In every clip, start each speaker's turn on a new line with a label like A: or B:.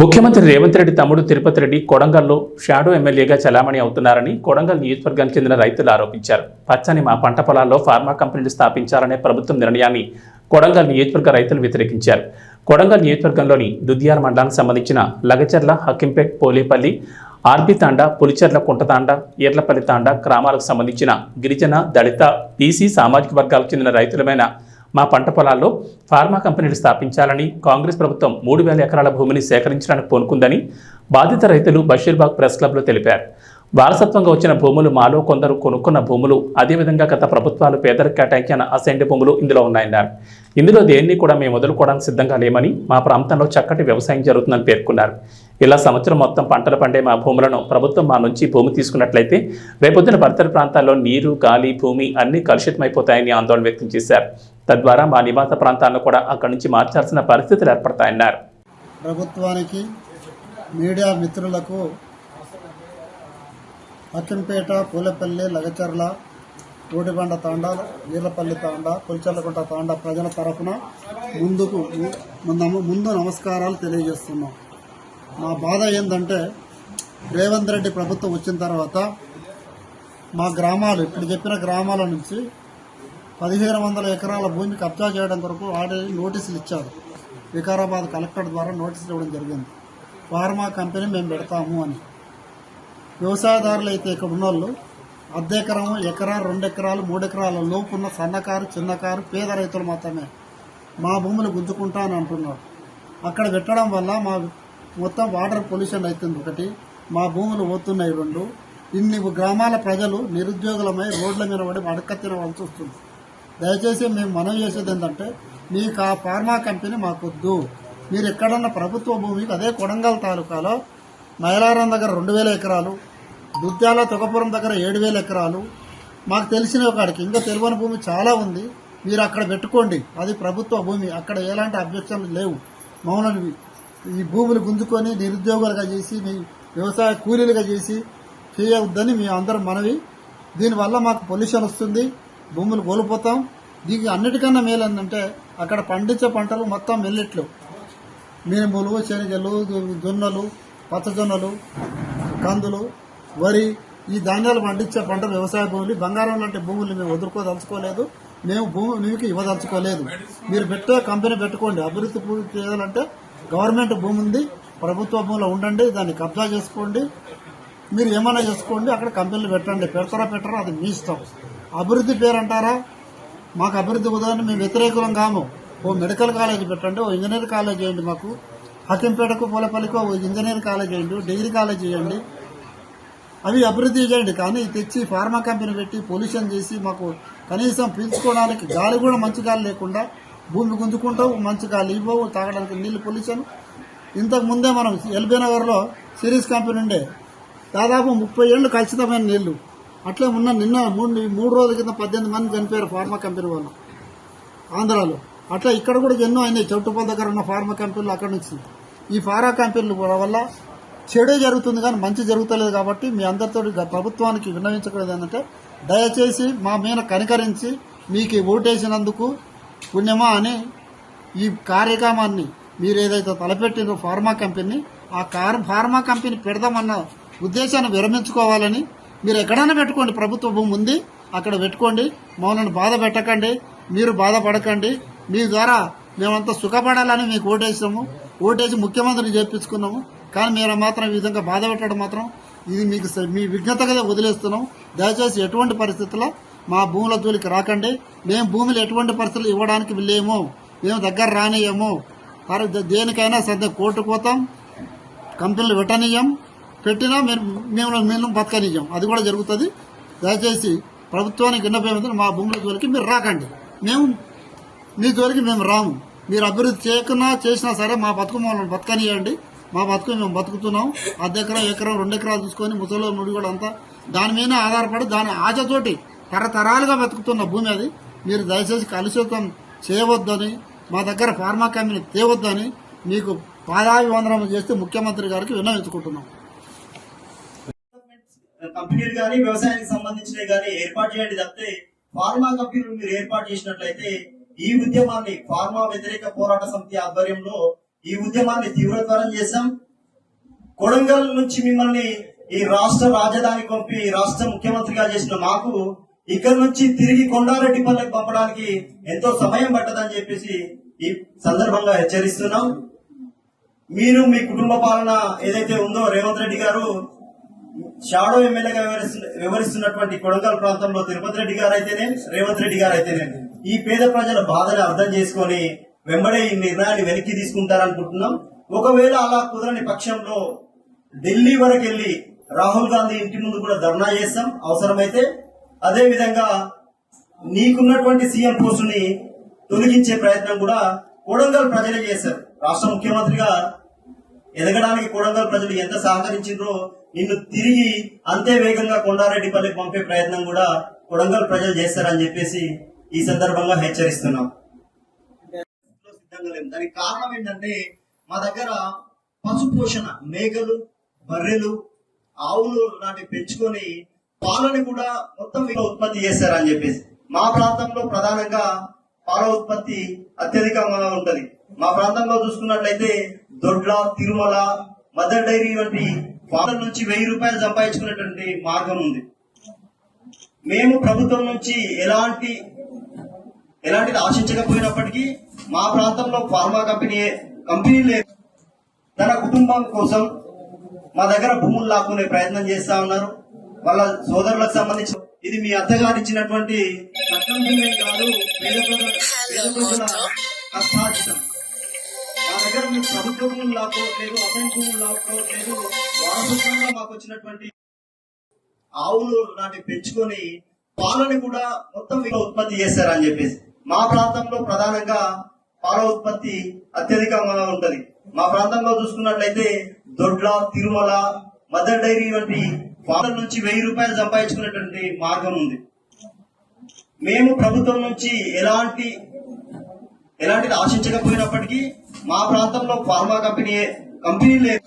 A: ముఖ్యమంత్రి రేవంత్ రెడ్డి తమ్ముడు తిరుపతి రెడ్డి కొడంగల్లో షాడో ఎమ్మెల్యేగా చలామణి అవుతున్నారని కొడంగల్ నియోజకవర్గానికి చెందిన రైతులు ఆరోపించారు. పచ్చని మా పంట పొలాల్లో ఫార్మా కంపెనీలు స్థాపించాలనే ప్రభుత్వం నిర్ణయాన్ని కొడంగల్ నియోజకవర్గ రైతులు వ్యతిరేకించారు. కొడంగల్ నియోజకవర్గంలోని దుద్యాల మండలానికి సంబంధించిన లగచర్ల హకింపేట్ పోలేపల్లి ఆర్బి తాండా పులిచెర్ల కుంటతాండ ఈర్లపల్లి తాండా గ్రామాలకు సంబంధించిన గిరిజన దళిత బీసీ సామాజిక వర్గాలకు చెందిన రైతులమైన మా పంట పొలాల్లో ఫార్మా కంపెనీలు స్థాపించాలని కాంగ్రెస్ ప్రభుత్వం మూడు వేల ఎకరాల భూమిని సేకరించడానికి పూనుకుందని బాధిత రైతులు బషీర్బాగ్ ప్రెస్ క్లబ్లో తెలిపారు. వారసత్వంగా వచ్చిన భూములు మాలో కొందరు కొనుక్కున్న భూములు అదేవిధంగా గత ప్రభుత్వాలు పేదలకు కేటాయించిన అసెంటి భూములు ఇందులో ఉన్నాయన్నారు. ఇందులో దేన్ని కూడా మేము వదులుకోవడానికి సిద్ధంగా లేమని మా ప్రాంతంలో చక్కటి వ్యవసాయం జరుగుతుందని పేర్కొన్నారు. ఇలా సంవత్సరం మొత్తం పంటలు పండే మా భూములను ప్రభుత్వం మా నుంచి భూమి తీసుకున్నట్లయితే రేపొద్దున పరితర ప్రాంతాల్లో నీరు గాలి భూమి అన్ని కలుషితమైపోతాయని ఆందోళన వ్యక్తం చేశారు. తద్వారా మా నివాస ప్రాంతాలను కూడా అక్కడి నుంచి మార్చాల్సిన పరిస్థితులు ఏర్పడతాయన్నారు.
B: ప్రభుత్వానికి మీడియా మిత్రులకు అక్కింపేట పూలపల్లి లగచర్ల ఓడిబండ తాండ వీర్లపల్లి తాండ పులిచర్లకుంట తాండ ప్రజల తరఫున ముందుకు ముందు నమస్కారాలు తెలియజేస్తున్నాం. మా బాధ ఏంటంటే రేవంత్ రెడ్డి ప్రభుత్వం వచ్చిన తర్వాత మా గ్రామాలు ఇప్పుడు చెప్పిన గ్రామాల నుంచి పదిహేను వందల ఎకరాల భూమి కబ్జా చేయడం కొరకు ఆల్రెడీ నోటీసులు ఇచ్చారు. వికారాబాద్ కలెక్టర్ ద్వారా నోటీసులు ఇవ్వడం జరిగింది. ఫార్మా కంపెనీ మేము పెడతాము అని. వ్యవసాయదారులు అయితే ఇక్కడ ఉన్నోళ్ళు అర్ధ ఎకరం ఎకరా రెండు ఎకరాలు మూడు ఎకరాల లోపు ఉన్న సన్నకారు చిన్నకారు పేద రైతులు మాత్రమే మా భూములు గుంజుకుంటా అని అంటున్నారు. అక్కడ పెట్టడం వల్ల మా మొత్తం వాటర్ పొల్యూషన్ అవుతుంది. ఒకటి మా భూములు పోతున్నాయి. రెండు ఇన్ని గ్రామాల ప్రజలు నిరుద్యోగులమై రోడ్ల మీద పడి అడక్క తినవలసి వస్తుంది. దయచేసి మేము మనవి చేసేది ఏంటంటే మీకు ఆ ఫార్మా కంపెనీ మాకొద్దు. మీరు ఎక్కడన్నా ప్రభుత్వ భూమికి అదే కొడంగల్ తాలూకాలో మైలారం దగ్గర రెండు వేల ఎకరాలు దుద్యాల తొగపురం దగ్గర ఏడు వేల ఎకరాలు. మాకు తెలిసిన కాడికి ఇంకా తెలియని భూమి చాలా ఉంది. మీరు అక్కడ పెట్టుకోండి. అది ప్రభుత్వ భూమి. అక్కడ ఎలాంటి అబ్జెక్షన్లు లేవు. మౌనవి ఈ భూములు గుంజుకొని నిరుద్యోగులుగా చేసి మీ వ్యవసాయ కూలీలుగా చేసి చేయవద్దని మీ అందరం మనవి. దీనివల్ల మాకు పొల్యూషన్ వస్తుంది. భూములు కోల్పోతాం. దీనికి అన్నిటికన్నా మేలు ఏంటంటే అక్కడ పండించే పంటలు మొత్తం మెల్లెట్లు మినుములు శనగలు జొన్నలు పచ్చజొన్నలు కందులు వరి ఈ ధాన్యాలు పండించే పంటలు వ్యవసాయ భూములు బంగారం లాంటి భూములు మేము వదులుకోదలుచుకోలేదు. మేము భూమి మీకు ఇవ్వదలుచుకోలేదు. మీరు పెట్టే కంపెనీ పెట్టుకోండి. అభివృద్ధి పూర్తి చేయాలంటే గవర్నమెంట్ భూమి ఉంది. ప్రభుత్వ భూమిలో ఉండండి దాన్ని కబ్జా చేసుకోండి. మీరు ఏమైనా చేసుకోండి అక్కడ కంపెనీలు పెట్టండి. పెడతారా పెట్టరా అది మీ ఇష్టం. అభివృద్ధి పేరు అంటారా? మాకు అభివృద్ధి ఉదాహరణ మేము వ్యతిరేకులం కాము. ఓ మెడికల్ కాలేజ్ పెట్టండి ఓ ఇంజనీర్ కాలేజ్ చేయండి మాకు. హకింపేటకు పూలపల్లికి ఓ ఇంజనీర్ కాలేజ్ చేయండి డిగ్రీ కాలేజ్ చేయండి. అవి అభివృద్ధి చేయండి కానీ తెచ్చి ఫార్మా కంపెనీ పెట్టి పొల్యూషన్ చేసి మాకు కనీసం పీల్చుకోవడానికి గాలి కూడా మంచి గాలి లేకుండా భూమి గుంజుకుంటావు మంచి గాలి ఇవ్వవు తాగడానికి నీళ్ళు పొల్యూషన్. ఇంతకు ముందే మనం ఎల్బీ నగర్లో సిరీస్ కంపెనీ ఉండే. దాదాపు ముప్పై ఏళ్ళు కలుషితమైన నీళ్ళు అట్లే ఉన్న నిన్న మూడు మూడు రోజుల కింద పద్దెనిమిది మంది చనిపోయారు ఫార్మా కంపెనీ వాళ్ళు. ఆంధ్రాలో. అట్లా ఇక్కడ కూడా ఎన్నో అయినాయి. చౌటుపల్ దగ్గర ఉన్న ఫార్మా కంపెనీలు అక్కడ నుంచి. ఈ ఫార్మా కంపెనీలు వల్ల చెడే జరుగుతుంది కానీ మంచి జరుగుతలేదు కాబట్టి మీ అందరితో ప్రభుత్వానికి విన్నవించకూడదు ఏంటంటే దయచేసి మా మీద కనికరించి మీకు ఓటేసినందుకు పుణ్యమా అని ఈ కార్యక్రమాన్ని మీరు ఏదైతే తలపెట్టినో ఫార్మా కంపెనీ ఆ కార్ ఫార్మా కంపెనీ పెడదామన్న ఉద్దేశాన్ని విరమించుకోవాలని మీరు ఎక్కడైనా పెట్టుకోండి ప్రభుత్వ భూమి ఉంది అక్కడ పెట్టుకోండి మమ్మల్ని బాధ పెట్టకండి మీరు బాధపడకండి మీ ద్వారా మేమంతా సుఖపడాలని మీకు ఓటేసాము ఓటేసి ముఖ్యమంత్రిని చేపించుకున్నాము కానీ మీరు మాత్రం ఈ విధంగా బాధ పెట్టడం మాత్రం ఇది మీకు స- మీ విజ్ఞతగా వదిలేస్తున్నాం. దయచేసి ఎటువంటి పరిస్థితుల్లో మా భూముల జోలికి రాకండి మేము భూములు ఎటువంటి పరిస్థితులు ఇవ్వడానికి వెళ్ళేము మేము దగ్గర రానియము దేనికైనా సర్దే కోర్టు పోతాం కంపెనీలు పెట్టనీయం పెట్టినా మేము మేము మేము బతకనియ్యం. అది కూడా జరుగుతుంది. దయచేసి ప్రభుత్వానికి విన్నపేమంటే మా భూముల జోలికి మీరు రాకండి. మేము మీ జోలికి మేము రాము. మీరు అభివృద్ధి చేయకున్నా చేసినా సరే మా బతుకు మమ్మల్ని బతకనియండి మా బతుకు మేము బతుకుతున్నాం. అర్ధ ఎకరం ఎకరం రెండు ఎకరాలు చూసుకొని ముసలో నుడి కూడా అంతా దాని మీద ఆధారపడి దాని ఆశతోటి తరతరాలుగా బతుకుతున్న భూమి అది. మీరు దయచేసి కలుషితం చేయవద్దని మా దగ్గర ఫార్మా కంపెనీ తేవద్దని మీకు పాదాభివందనం చేస్తే ముఖ్యమంత్రి గారికి విన్నవించుకుంటున్నాం.
C: కంపెనీలు కానీ వ్యవసాయానికి సంబంధించినవి కానీ ఏర్పాటు చేయండి తప్పితే ఫార్మా కంపెనీలు మీరు ఏర్పాటు చేసినట్లయితే ఈ ఉద్యమాన్ని ఫార్మా వ్యతిరేక పోరాట సమితి ఆధ్వర్యంలో ఈ ఉద్యమాన్ని తీవ్రతరం చేశాం. కొడంగల్ నుంచి మిమ్మల్ని ఈ రాష్ట్ర రాజధాని పంపి రాష్ట్ర ముఖ్యమంత్రిగా చేసిన మాకు ఇక్కడ నుంచి తిరిగి కొండారెడ్డి పల్లెకి పంపడానికి ఎంతో సమయం పట్టదని చెప్పేసి ఈ సందర్భంగా హెచ్చరిస్తున్నాం. మీరు మీ కుటుంబ పాలన ఏదైతే ఉందో రేవంత్ రెడ్డి గారు షాడో ఎమ్మెల్యేగా వివరిస్తున్నటువంటి కొడంగల్ ప్రాంతంలో తిరుపతి రెడ్డి గారు అయితేనే రేవంత్ రెడ్డి గారు అయితేనే ఈ పేద ప్రజల బాధని అర్థం చేసుకొని వెంబడే ఈ నిర్ణయాన్ని వెనక్కి తీసుకుంటారనుకుంటున్నాం. ఒకవేళ అలా కుదరని పక్షంలో ఢిల్లీ వరకు వెళ్ళి రాహుల్ గాంధీ ఇంటి ముందు కూడా ధర్నా చేస్తాం. అవసరమైతే అదే విధంగా నీకున్నటువంటి సీఎం పోస్టుని తొలగించే ప్రయత్నం కూడా కొడంగల్ ప్రజలే చేశారు. రాష్ట్ర ముఖ్యమంత్రిగా ఎదగడానికి కొడంగల్ ప్రజలు ఎంత సహకరించిండ్రో నిన్ను తిరిగి అంతే వేగంగా కొండారెడ్డిపల్లికి పంపే ప్రయత్నం కూడా కొడంగల్ ప్రజలు చేస్తారని చెప్పేసి ఈ సందర్భంగా హెచ్చరిస్తున్నాం. సిద్ధంగా లేదు దానికి కారణం ఏంటంటే మా దగ్గర పశు పోషణ మేకలు బర్రెలు ఆవులు లాంటివి పెంచుకొని పాలని కూడా మొత్తం ఉత్పత్తి చేస్తారని చెప్పేసి మా ప్రాంతంలో ప్రధానంగా పాల ఉత్పత్తి అత్యధికంగా ఉంటది. మా ప్రాంతంలో చూసుకున్నట్లయితే దొడ్ల తిరుమల మదర్ డైరీ వంటి ఫార్మర్ నుంచి వెయ్యి రూపాయలు సంపాదించుకునేటువంటి మార్గం ఉంది. మేము ప్రభుత్వం నుంచి ఎలాంటి ఎలాంటిది ఆశించకపోయినప్పటికీ మా ప్రాంతంలో ఫార్మా కంపెనీ కంపెనీలే తన కుటుంబం కోసం మా దగ్గర భూములు లాక్కునే ప్రయత్నం చేస్తా ఉన్నారు. వాళ్ళ సోదరులకు సంబంధించి ఇది మీ అత్తగారు ఇచ్చినటువంటి కాదు పేద ప్రజల పేద ప్రజల కష్టార్జితం మా దగ్గర మీకు ప్రభుత్వ భూములు లాక్కోవట్లేదు అసైన్ భూములు లాక్కోవట్లేదు వారసత్వంగా మాకు వచ్చినటువంటి ఆవులు లాంటివి పెంచుకొని పాలని కూడా మొత్తం ఉత్పత్తి చేస్తారని చెప్పేసి. మా ప్రాంతంలో ప్రధానంగా పాల ఉత్పత్తి అత్యధికంగా ఉంటది. మా ప్రాంతంలో చూసుకున్నట్లయితే దొడ్ల తిరుమల మదర్ డైరీ వంటి ఫాదర్ నుంచి వెయ్యి రూపాయలు సంపాదించుకునేటువంటి మార్గం ఉంది. మేము ప్రభుత్వం నుంచి ఎలాంటి ఎలాంటిది ఆశించకపోయినప్పటికీ మా ప్రాంతంలో ఫార్మా కంపెనీ కంపెనీలే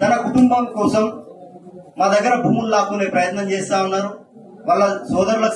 C: తన కుటుంబం కోసం మా దగ్గర భూములు లాక్కునే ప్రయత్నం చేస్తా ఉన్నారు. వాళ్ళ సోదరులకు